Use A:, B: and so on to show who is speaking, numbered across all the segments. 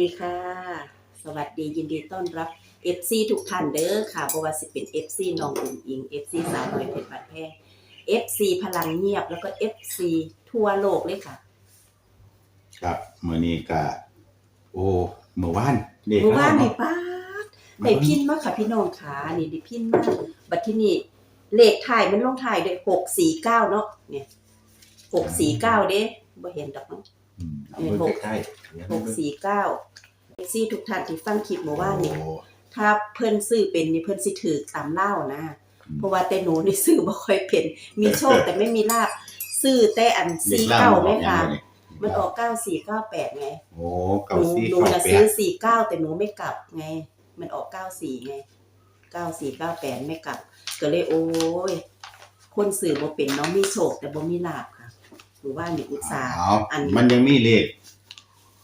A: ดีค่ะ สวัสดียินดีต้อนรับ FC ทุกท่านเด้อค่ะเพราะว่าสิเป็น FC น้องอุ๋งอิง FC สาวน้อยเพชรบัดแพง FC พลังเงียบแล้วก็ FC ทั่วโลกเลยค่ะ
B: ครับมื้อนี้ก็โอ้เมื่อวานเด็ก
A: เมื่อวานนี่
B: เนาะ
A: ป้าดได้พินมาค่ะพี่น้องขานี่ได้พินมาบัดที่นี่เลขถ่ายมันลงถ่ายด้วย649เนาะเนี่ย649เด้บ่เห็นดอกเนาะ
B: อืม เอา
A: เออ
B: เบิ่ง
A: หก
B: ใกล้
A: หกสี่เก้าเอซี่ทุกท่านที่ฟังคลิปเมื่อวานนี่
B: โอ้
A: ถ้าเพิ่นซื้อเป็นนี่เพิ่นสิถือตามเล่านะ
B: อืม
A: เพราะว่าแต่หนูนี่ซื้อบ่ค่อยเป็น มีโชคแต่ไม่มีลาบซื้อแต่อัน
B: เด็ก
A: สี่
B: ล่า
A: เก้า
B: ออก
A: ไหม
B: ยัง
A: คะ
B: ไง
A: มันออกเก้าสี่เก้าแปดไง
B: โอ้
A: ห
B: เก้า
A: นู
B: สี่
A: หนู
B: เก้า
A: น่ะ
B: แป
A: ซื้อ
B: ด
A: สี่เก้าแต่หนูไม่กลับไง มันออกเก้าสี่ไงเก้าสี่เก้าแปดไม่กลับ ก็เลยโอ้ย คนสื่อบ่เป็นเน้องมีโชคแต่บ่มีลาบค่ะ หรือว่านี่อุตสาห์
B: เอา
A: อัน
B: มันยังมีเลข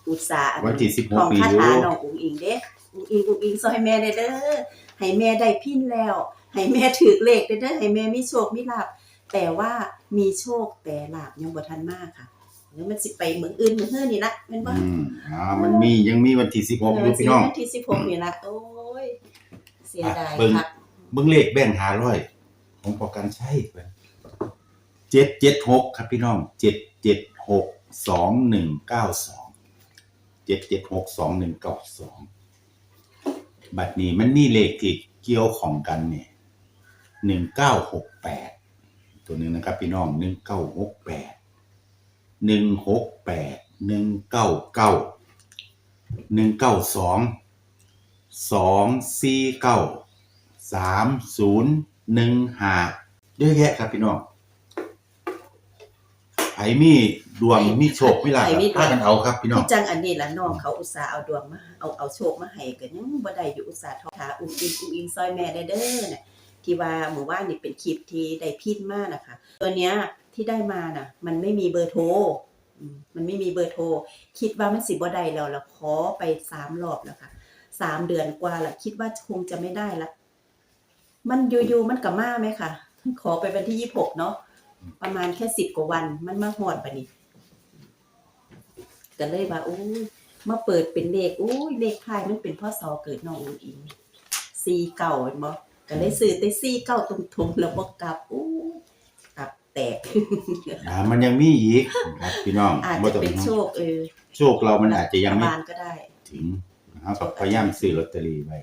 A: อุตสาห์อั
B: วันที่16
A: ทอง
B: ปี
A: คา
B: อยู่
A: ถาน้องอุ๋งอิงเด้อุ๋งอิงอุ๋งอิงซอยแม่ได้เด้อให้แม่ได้พินแล้วให้แม่ถือเลขได้เด้อให้แม่มีโชคมีลาบแต่ว่ามีโชคแต่ลาบยังบ่ทันมากค่ะเดี๋ยวมันสิไปเมืองอื่นเมืองเฮือนี่ละแม่นบ่
B: อืมอ่ามันมียังมีวันที่16อยู่พี่น้อง
A: เวันที่16นี่ละโอ้ยเสียดาย
B: เบิ่ง
A: ค่ะ
B: เบิ่งเลขแบ่ง500ของประกันใช้เพิ่น เจ็ดเจ็ดหกครับพี่น้องเจ็ดเจ็ดหกสองหนึ่งเก้าสองเจ็ดเจ็ดหกสองหนึ่งเก้าสองบัตรนี้มันมีเลขที่เกี่ยวของกันเนี่ยหนึ่งเก้าหกแปดตัวหนึ่งนะครับพี่น้องหนึ่งเก้าหกแปดหนึ่งหกแปดหนึ่งเก้าเก้าหนึ่งเก้าสองสองสี่เก้าสามศูนย์หนึ่งห้าเยอะแยะครับพี่น้อง มีดวงมีโชคมีลาภพากันเอาครับพี่น้อง
A: ที่จังอันนี้ละน้องเขาอุตส่าห์เอาดวงมาเอาเอาโชคมาให้ก็ยังบ่ได้อยู่อุตส่าห์ทอถาอุ้งอิงอุ้งอิงซอยแม่ได้เด้อน่ะที่ว่าหมู่บ้านนี่เป็นคลิปที่ได้พินมากนะคะ ตัวเนี้ยที่ได้มาน่ะ มันไม่มีเบอร์โทรอืมมันไม่มีเบอร์โทรคิดว่ามันสิบ่ได้แล้วละขอไปสามรอบแล้วค่ะสามเดือนกว่าละคิดว่าคงจะไม่ได้ละ มันอยู่ๆมันกับมาไหมค่ะขอไปวันที่ยี่หกเนาะ ประมาณแค่สิบกว่าวันมันมาหอดปะนี่ก็เลยว่าโอ้ยมาเปิดเป็นเลขโอ้ยเลขท้ายมันเป็นพ่อสอเกิดน้องอุ๋งอิงซีเก่าเห็นบ่ก็เลยซื้อแต่ซีเก่าตรงๆแล้วบ่กลับโอ้ยกลับแตก
B: อ่ามันยังมีอีกครับพี่น้อง
A: อาจ
B: บ่
A: จะ
B: ต้อง
A: เป็นโชคเออ
B: โชคเรามันอาจจะยัง
A: รั
B: ไม่
A: ฐบาลก็ได้
B: ถึงเอากับพยายามซื้อลอตเตอรี่ไว้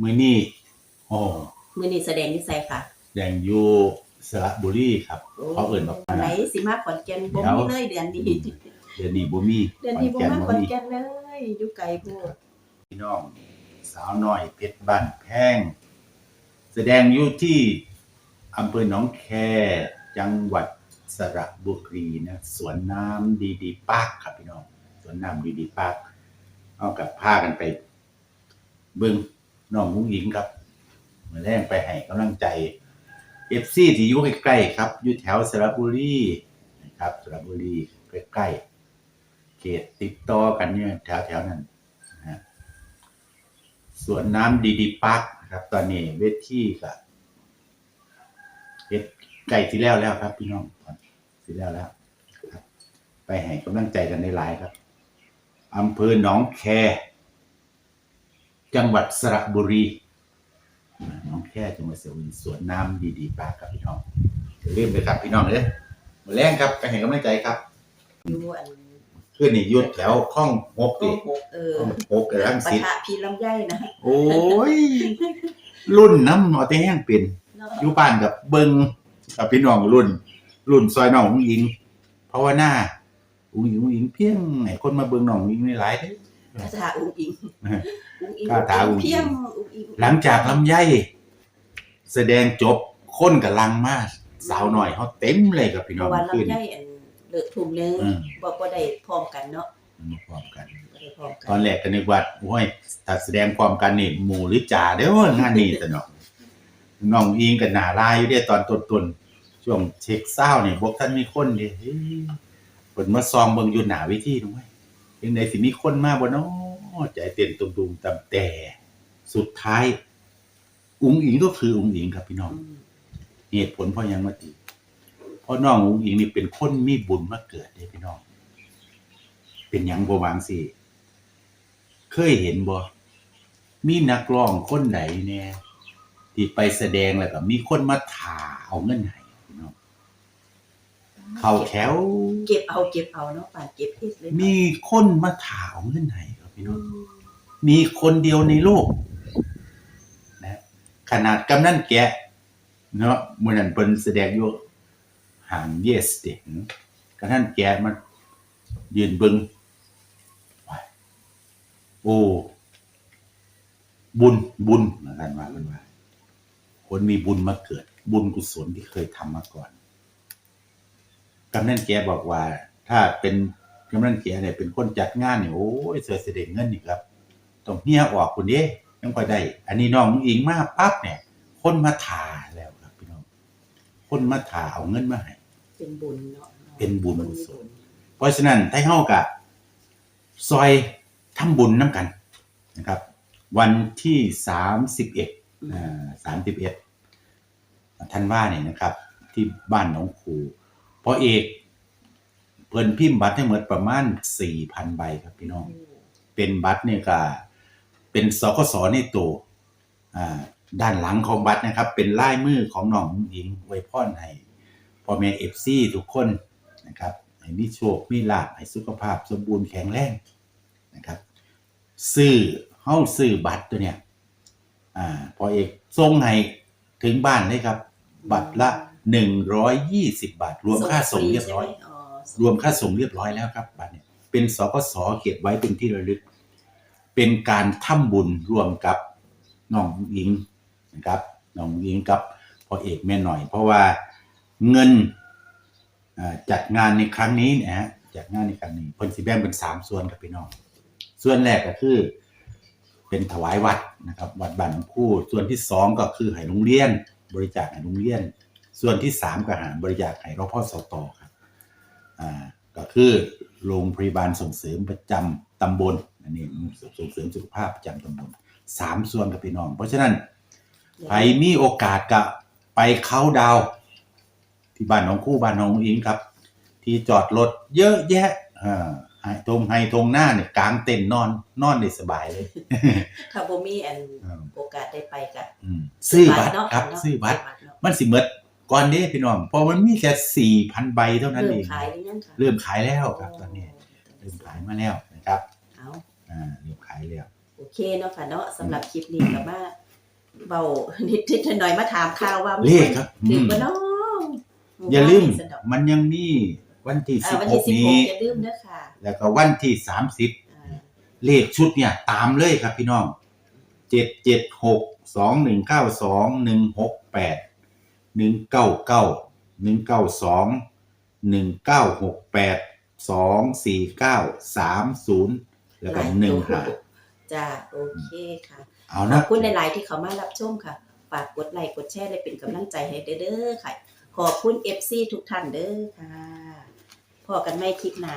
B: มื้อนี้โอ้
A: มื้อนี้แสดงนิสัยค่ะ
B: แดงอยู่ สระบุรีครับ
A: โอ้
B: เขาเอิ่นบอกว่า
A: ไหนสิมาขอนแก่นบ่
B: เดี๋ยว
A: มีเลยเดือนนี้
B: เดือนนี้บ่มี
A: เดือนนี้บ่มาข
B: ข
A: อ
B: อนน
A: แก่
B: แก่
A: น
B: น
A: เลยอยู่ไกลโพด
B: พี่น้องสาวน้อยเพชรบ้านแพงแสดงอยู่ที่อำเภอหนองแค จังหวัดสระบุรีนะสวนน้ำดีดีปาร์คครับพี่น้องสวนน้ำดีดีปาร์คเอากับพากันไป เบิ่งน้องมุ้งหญิงครับมาแรงไปให้กำลังใจ เอฟซีที่อยู่ใกล้ๆครับ อยู่แถวสระบุรีนะครับสระบุรีใกล้ๆเขตติดต่อกันเนี่ยแถวๆนั้นนะสวนน้ำดีดีปาร์คนะครับ ตอนนี้เวทีก็เฮ็ดใกล้ที่แล้วแล้วครับ พี่น้องที่แล้วแล้วครับไปให้กำลังใจกันในไลน์ครับอำเภอหนองแค จังหวัดสระบุรี น้องแค่จังหวัดสระบุรีสวนน้ำดีๆปากครับพี่น้องอย่าลืมเลยครับพี่น้องเอ้ยมาแรงครับไปให้กำลังใจครับ
A: อยู่อัน
B: ขึ้นนี่หยุดแถวข้องหก
A: โก
B: ติ
A: หกเออ
B: ข้องหกกระลัง
A: ปะ
B: สิต
A: ทะพี่ลำไยนะ
B: โอ้ย รุ่นน้ำเอาแต่แห้งเป็น
A: เนาะ
B: อยู่บ้านกับเบิงกับพี่น้องรุ่น รุ่นซอยน้องอุ้งอิงเพราะว่าหน้าอุ้งอิงอุ้งอิงเพียงไหนคนมาเบิงน้องอุ้งอิงในหลายเด้
A: ปะทะอุ้งอิงอุ้งอิง
B: ปะทะอุ้งอิง
A: เพียงอุ้งอิง
B: หลังจากลำไยแสดงจบคนกับลังมากสาวหน่อยเขาเต็มเลยกับพี่
A: เพ
B: น้อง
A: ราะว่า
B: ขึ้น
A: ลำไยอันเลิกทุ่มนึง
B: อืม
A: บอกว่าได้พร้อมกันเนาะ
B: มาพร้อมกัน
A: บ่ได้พร้อมกั
B: ตอนแรกก็นึกว่าโอ้ยถ้าแสดงความกันนี่หมู่หรือจ่าเด้องานนี้แต่เนาะน้องอิงกับหน้าลายอยู่เด้ตอนต้นๆช่วงเช็คเศร้านี่บอกท่านมีคนเด้เฮ้ยเปิดมาซองเบิ่งอยู่หน้าเวทีดูไหม ยังไดสิมีคนมาบ่เนาะใจเต้นตุมๆตามแต่สุดท้าย อุ๋งอิงก็คืออุ๋งอิงครับพี่น้อง
A: อืม
B: เหตุผลเพราะหยังมาตีเพราะน้องอุ๋งอิงนี่เป็นคนมีบุญมาเกิดเด้พี่น้อง เป็นหยังบ่วางสิเคยเห็นบ่มีนักร้องคนใดแน่ที่ไปแสดงแล้วก็มีคนมาถ่าเอาเงินให้พี่น้อง เข้าแถว
A: เก็บเอาเก็บเอาเนาะป่านเก็บเฮ็ดเลย
B: มีคนมาถ่าเอาเงินให้ครับพี่
A: อื
B: น้อง
A: ม
B: มีคนเดียวในโลกนะขนาดกำนันแกะเนาะมื่อนั้นเพิ่นแสดงอยู่ห่างเยสเด็กกำนันแกะมายืนเบิงว้ายโอ้ บุญบุญนะท่านว่าเพิ่นว่าคนมีบุญมาเกิด บุญกุศลที่เคยทำมาก่อน กำนันแกะบอกว่า ถ้าเป็นกำนันแกะเนี่ยเป็นคนจัดงานเนี่ยโอ้ยเสือเสด็จเงินนี่ครับต้องเฮียออกคุณเด้ยังค่อยได้ อันนี้น้องอิงมาปั๊บเนี่ย คนมาถาแล้วครับพี่น้อง คนมาถาเอาเงินมาให้
A: เป็นบุญเนาะ
B: เป็นบุญ
A: คนมีบุญ
B: เพราะฉะนั้นไทเฮากับซอยทำบุญน้ำกันนะครับ วันที่สามสิบเอ็ด
A: อืม
B: สามสิบเอ็ดท่านว่าเนี่ยนะครับ ที่บ้านหนองคูเพราะเอกเพิ่นพิมพ์บัตรให้หมดประมาณสี่พันใบครับพี่น้อง เป็นบัตรเนี่ยก็เป็นสกสในตัวอ่าด้านหลังของบัตรนะครับ เป็นลายมือของน้องหญิงไวยพรให้พ่อแม่เอฟซีทุกคนนะครับให้มีโชคมีลาภให้สุขภาพสมบูรณ์แข็งแรงนะครับซื้อเฮ้าซื้อบัตรตัวเนี้ยอ่าพอเอกส่งให้ถึงบ้านเลยครับ บัตรละหนึ่งร้อยยี่สิบบาท รวมค่าส่งเรียบร้อย
A: ใช่ไหมอ๋อ
B: รวมค่าส่งเรียบร้อยแล้วครับบัตรเนี่ยเป็นสกสเก็บไว้เป็นที่ระลึก เป็นการทำบุญร่วมกับน้องหญิงนะครับน้องหญิงกับพ่อเอกแม่หน่อย เพราะว่าเงินอ่าจัดงานในครั้งนี้นะฮะจัดงานในครั้งนี้เพิ่นสิแบ่งเป็นสามส่วนกับพี่น้อง ส่วนแรกก็คือ เป็นถวายวัดนะครับ วัดบ้านหลวงคู่ส่วนที่สองก็คือให้โรงเรียน บริจาคให้โรงเรียน ส่วนที่สามก็หาบริจาคให้รพสตครับอ่าก็คือโรงพยาบาลส่งเสริมประจำตำบลอันนี้ส่งเสริมสุขภาพประจำตำบลสามส่วนกับพี่น้อง เพราะฉะนั้นใครมีโอกาสก็ไปเข้าดาว ที่บ้านน้องคู่บ้านน้องอิงครับ ที่จอดรถเยอะแยะอ่า ตรงไฮตรงหน้าเนี่ยกลางเต็นท์นอนนอนได้สบายเลย
A: ถ้าบ่มีอัน
B: อืม
A: โอกาสได้ไปก็
B: อืมซื้อบัตร
A: เนาะ
B: ครับ
A: เนาะ
B: ซื้อบัตร
A: เนาะ
B: มันสิเมดก่อนเด้พี่น้องเพอมันมีแค่สี่พันใบเท่านั้น
A: เริ่
B: เอ
A: ม
B: ง
A: ขายหรือยังคะ
B: เริ่มขายแล้วครับตอนนี้เริ่มขายมาแล้วนะครับ
A: เอา
B: อ่าเริ่มขายแล้ว
A: โอเคเนาะค่ะเนาะสำหรับคลิปนี้ก็มาเบานิดๆหน่อยๆมาถามข่าวว่า
B: เลขครับ
A: ถึง
B: อืม
A: บ่เนาะ
B: อย่าลืม
A: สะดอก
B: มันยังมี วันที่
A: เอ่
B: สิ
A: อบวัน
B: ห
A: ที่
B: ก
A: สิบห
B: นี้
A: กอย่าลืมเด้อค่ะ
B: แล้วก็วันที่สามสิบ
A: อ่า
B: เลขชุดเนี่ย ตามเลยครับพี่น้องเจ็ดเจ็ดหกสองหนึ่งเก้าสองหนึ่งหกแปดหนึ่งเก้าเก้าหนึ่งเก้าสองหนึ่งเก้าหกแปดสองสี่เก้าสามศูนย์แล้วก็หนึ่งห้า
A: จ้าโอเคค่ะ
B: เอา
A: ข
B: นะ
A: อบคุณหลายๆที่เขามารับชมค่ะ ฝากกดไลค์กดแชร์ได้เป็นกำลังใจให้เด้อๆค่ะ ขอบคุณ FC ทุกท่านเด้อค่ะ พอกันไม่คลิปหน้า